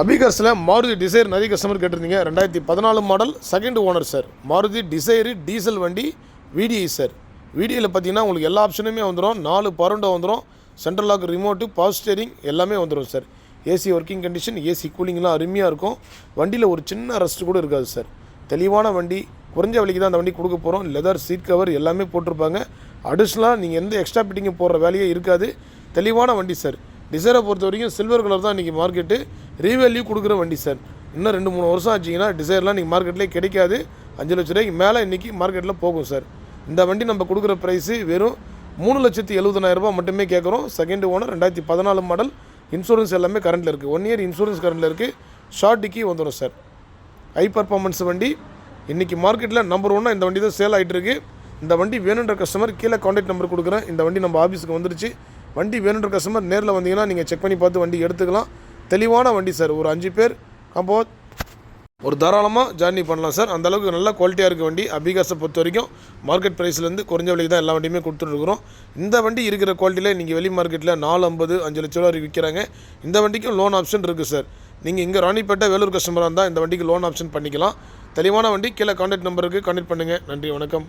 அபிகாஸில் Maruti Dzire நிறைய customer கேட்டிருந்தீங்க. ரெண்டாயிரத்தி பதினாலு model second owner sir Maruti Dzire diesel வண்டி விடிஐ சார் விடிஐயில் பார்த்தீங்கன்னா உங்களுக்கு எல்லா ஆப்ஷனுமே வந்துடும் நாலு பரண்டோ வந்துடும் central lock remote power steering எல்லாமே வந்துடும் sir AC working condition AC கூலிங்லாம் அருமையாக இருக்கும். வண்டியில் ஒரு சின்ன ரெஸ்ட் கூட இருக்காது சார் தெளிவான வண்டி குறைஞ்ச விலைக்கு தான் அந்த வண்டி கொடுக்க போகிறோம் லெதர் சீட் கவர் எல்லாமே போட்டிருப்பாங்க. அடிஷ்னலாக நீங்கள் எந்த எக்ஸ்ட்ரா பிட்டிங்கும் போடுற வேலையே இருக்காது. தெளிவான வண்டி சார் டிசைரை பொறுத்த வரைக்கும் சில்வர் கலர் தான் இன்றைக்கி மார்க்கெட்டு ரீவேல்யூ கொடுக்குற வண்டி சார் இன்னும் ரெண்டு மூணு வருஷம் ஆச்சிங்கன்னா டிசைர்லாம் இன்றைக்கி மார்க்கெட்லேயே கிடைக்காது. அஞ்சு லட்ச ரூபாய்க்கு மேலே இன்றைக்கி மார்க்கெட்டில் போகும் சார் இந்த வண்டி நம்ம கொடுக்குற ப்ரைஸு வெறும் மூணு லட்சத்தி எழுபதனாயிரரூபா மட்டுமே கேட்குறோம். செகண்ட் ஓனர் ரெண்டாயிரத்தி பதினாலு மாடல் இன்சூரன்ஸ் எல்லாமே கரண்ட்டில் இருக்குது ஒன் இயர் இன்சூரன்ஸ் கரண்ட்டில் இருக்குது ஷார்ட் டிக்கி வந்துடும் சார் ஹை பர்ஃபார்மன்ஸ் வண்டி. இன்றைக்கி மார்க்கெட்டில் நம்பர் ஒன்னாக இந்த வண்டி தான் சேல் ஆகிட்டு இருக்கு. இந்த வண்டி வேணுன்ற கஸ்டமர் கீழே காண்டாக்ட் நம்பர் கொடுக்குறேன். இந்த வண்டி நம்ம ஆஃபீஸுக்கு வந்துருச்சு. வண்டி வேணுன்ற கஸ்டமர் நேரில் வந்தீங்கன்னா நீங்கள் செக் பண்ணி பார்த்து வண்டி எடுத்துக்கலாம். தெளிவான வண்டி சார் ஒரு அஞ்சு பேர் கம்போ ஒரு தாராளமாக ஜேர்னி பண்ணலாம் சார் அந்த அளவுக்கு நல்ல குவாலிட்டியாக இருக்க வண்டி. அபிகாசை பொறுத்த வரைக்கும் மார்க்கெட் ப்ரைஸ்லேருந்து குறைஞ்ச விலைக்கு தான் எல்லா வண்டியுமே கொடுத்துட்ருக்குறோம் இந்த வண்டி இருக்கிற குவாலிட்டியில் நீங்கள் வெளி மார்க்கெட்டில் நாலு ஐம்பது அஞ்சு லட்ச ரூபா வரைக்கும் விற்கிறாங்க இந்த வண்டிக்கும் லோன் ஆப்ஷன் இருக்குது சார் நீங்கள் இங்கே ராணிப்பேட்டை வேலூர் கஸ்டமராக இருந்தால் இந்த வண்டிக்கு லோன் ஆப்ஷன் பண்ணிக்கலாம். தெளிவான வண்டி கீழே கான்டாக்ட் நம்பருக்கு கான்டாக்ட் பண்ணுங்கள் நன்றி வணக்கம்.